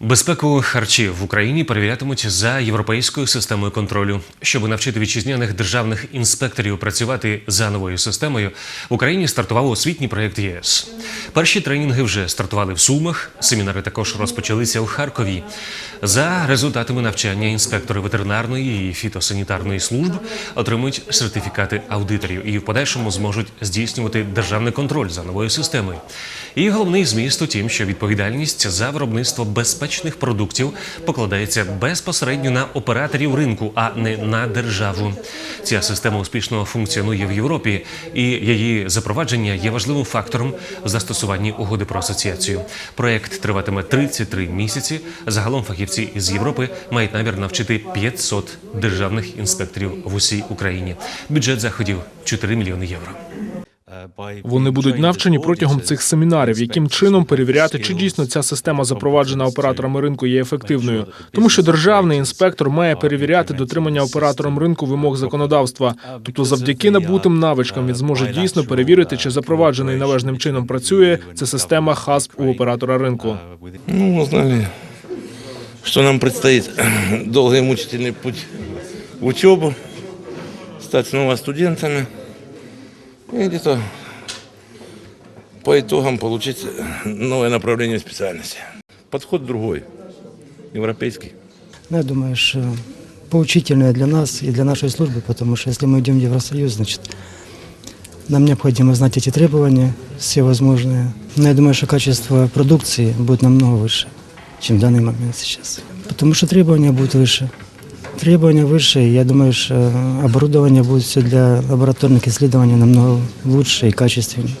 Безпеку харчів в Україні перевірятимуть за європейською системою контролю. Щоб навчити вітчизняних державних інспекторів працювати за новою системою, в Україні стартував освітній проєкт ЄС. Перші тренінги вже стартували в Сумах. Семінари також розпочалися у Харкові. За результатами навчання інспектори ветеринарної і фітосанітарної служб отримують сертифікати аудиторів і в подальшому зможуть здійснювати державний контроль за новою системою. І головний зміст у тім, що відповідальність за виробництво безпечних продуктів покладається безпосередньо на операторів ринку, а не на державу. Ця система успішно функціонує в Європі, і її запровадження є важливим фактором в застосуванні угоди про асоціацію. Проект триватиме 33 місяці. Загалом фахівці із Європи мають намір навчити 500 державних інспекторів в усій Україні. Бюджет заходів 4 мільйони євро. Вони будуть навчені протягом цих семінарів, яким чином перевіряти, чи дійсно ця система, запроваджена операторами ринку, є ефективною, тому що державний інспектор має перевіряти дотримання оператором ринку вимог законодавства. Тобто, завдяки набутим навичкам він зможе дійсно перевірити, чи запроваджений належним чином працює ця система ХАСП у оператора ринку. Ну, узнали, что нам предстоит долгий и мучительный путь в учебу, стать снова студентами и где-то по итогам получить новое направление специальности. Подход другой, европейский. Ну, Я думаю, что поучительное для нас и для нашей службы, потому что если мы идем в Евросоюз, значит, нам необходимо знать эти требования, все возможные. Но я думаю, что качество продукции будет намного выше, чем в данный момент сейчас. Потому что требования будут выше. Требования выше, я думаю, что оборудование будет все для лабораторных исследований намного лучше и качественнее.